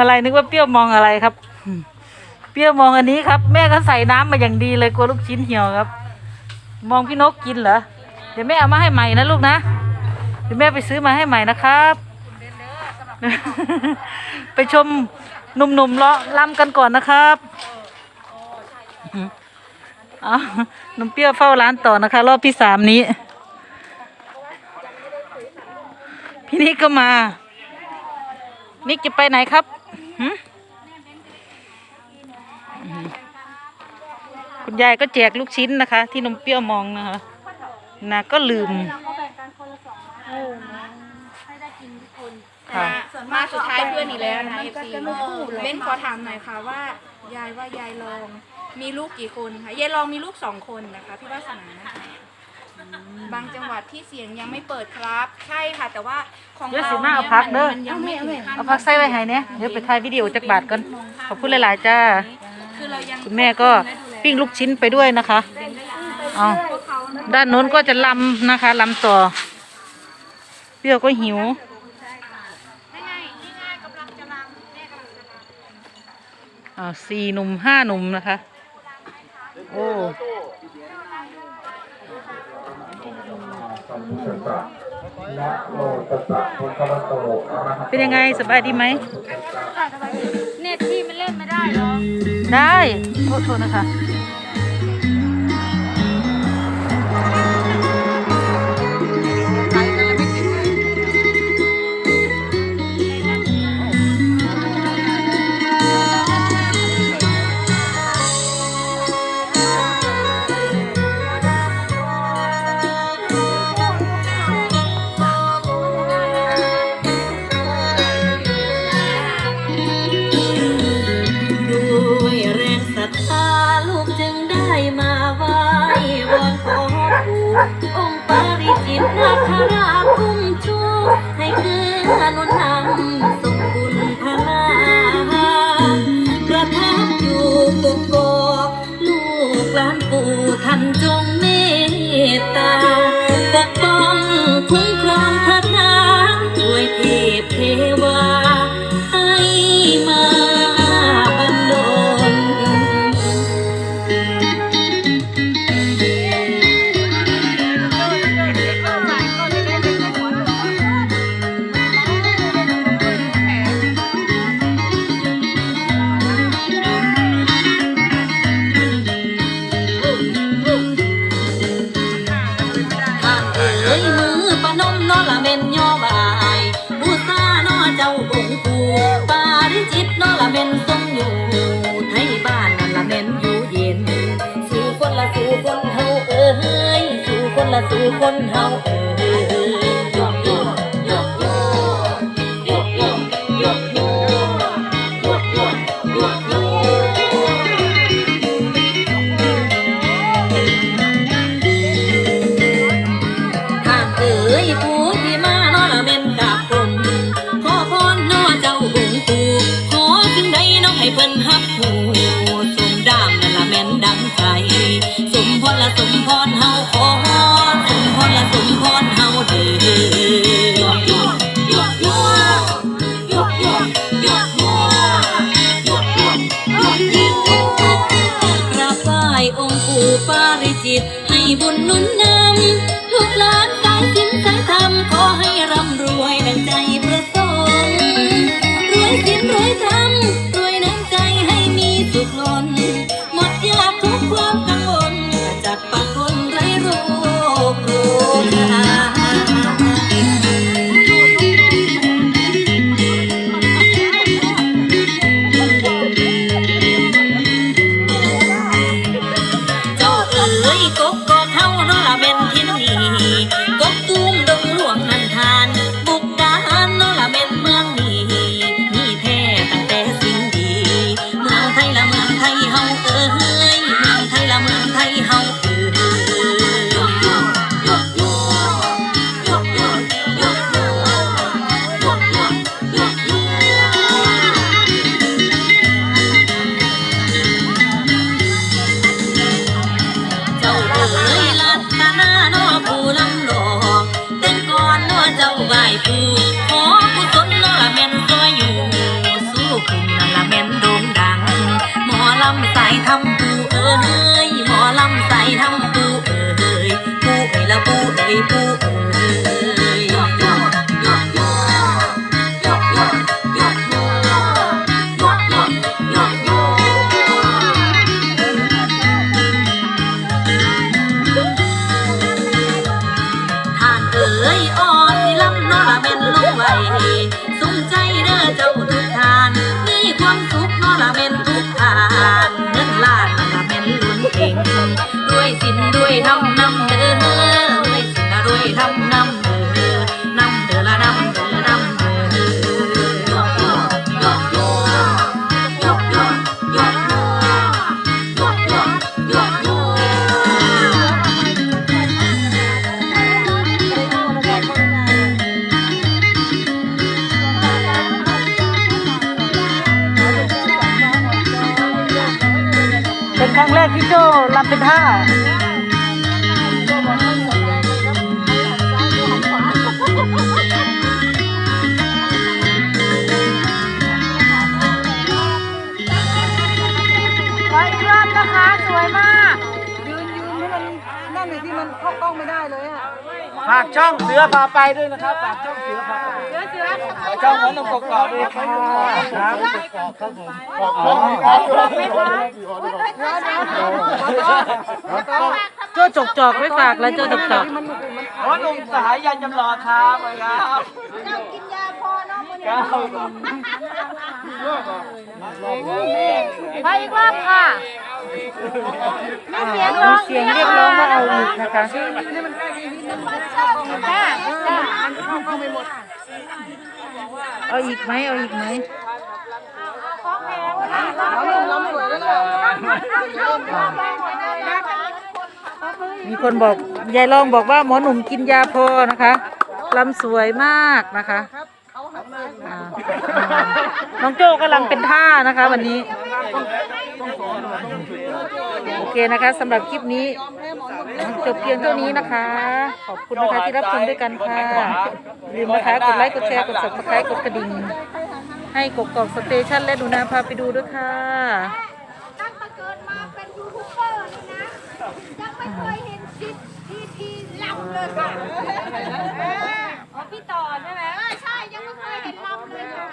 อะไรนึกว่าเปรี้ยวมองอะไรครับ เปรี้ยวมองอันนี้ครับ แม่ก็ใส่น้ำมาอย่างดีเลยกลัวลูกชิ้นเหี่ยวครับ มองพี่นกกินเหรอเดี๋ยวแม่เอามาให้ใหม่นะลูกนะเดี๋ยวแม่ไปซื้อมาให้ใหม่นะครับ ไปชมหนุ่มๆเลาะลำกันก่อนนะครับเอานมเปรี้ยวเฝ้าร้านต่อนะคะ รอบที่สามนี้ พี่นิกก็มานิกจะไปไหนครับ หึอืมคุณยายก็แจกลูกชิ้นนะคะ ที่นมเปรี้ยวมองนะคะนาก็ลืมค่ะส่วนมากสุดท้ายเพื่อนอีกแล้วนะเอฟซีเบ้นขอถามหน่อยค่ะว่า ยายว่ายายลองมีลูกกี่คนคะยายลองมีลูกสองคนนะคะพี่วาสนานะคะ บางจังหวัดที่เสียงยังไม่เปิดครับ ใช่ค่ะ แต่ว่าของเดี๋ยวเราสิมาเอาพักเด้อมันยังไม่ถึงขั้นเอาพักใส่ไว้ให้เนี่ยเดี๋ยวไปถ่ายวิดีโอจากบาทก่อนขอบคุณหลายๆจ้า คือเรายังคุณแม่ก็ปิ้งลูกชิ้นไปด้วยนะคะเอาด้านโน้นก็จะลำนะคะลำต่อเปรี้ยวก็หิวอ่าสี่หนุ่มห้าหนุ่มนะคะ โอ้ นะโมตัสสะภะคะวะโตอะระหะเป็นยังไงสบายดีไหม เน็ตที่มันเล่นไม่ได้หรอ ได้ โทษโทษนะคะ ละสู่คนเฮาเออ ปู่ปาริจิตให้บุญนุนนำลูกหลานสายสินสายธรรมขอให้ร่ำรวยดังใจประสงค์รวยสินรวยธรรมรวยน้ำใจให้มีสุขล้น ยกกกอกเฮาเนาะละเป็น เอ่ยหมอลำใส่ทำปูเอ้ยปูเอ้ยละปูเอ้ยปูเอ้ย วยทำนำเด้อด้ยสินะด้วยทำนำเด้อนำเด้อละนำเด้อนำเด้อเป็นครั้งแรกที่โจ้รำเป็นท่า ขออีกรอบนะคะ สวยมากฝากช่องเสือพาไปด้วยนะครับ ฝากช่องเสือพาไปฝากช่องของน้องกอกๆด้วยครับครับผมอ๋อโจ้จกจอกไม่ฝากแล้วโจ้จกจอกหมอหนุ่มสหายยันจำลอดครับไปครับเจ้ากินยาพอเนาะมื้อนี้ ไปอีกรอบค่ะมีเสียงร้องเสียงเรียกร้องว่าเอาอีกนะคะจ้าจ้าเอาอีกไหมเอาอีกไหมมีคนบอกยายลองบอกว่าหมอหนุ่มกินยาพอนะคะลำสวยมากนะคะอ่าน้องโจ้กำลังเป็นท่านะคะวันนี้ โอเคนะคะสำหรับคลิปนี้ จบเพียงเท่านี้นะคะ ขอบคุณนะคะที่รับชมด้วยกันค่ะอย่าลืมนะคะกดไลค์กดแชร์กด subscribe กดกระดิ่ง ให้กกอกสเตชันและหนูนาพาไปดูด้วยค่ะ ตั้งแต่เกิดมาเป็นยูทูบเบอร์นี่นะ ยังไม่เคยเห็นคลิปที่ทีลำเลยค่ะอ๋อพี่ต่อใช่ไหมใช่ ยังไม่เคยเห็นลำเลยค่ะ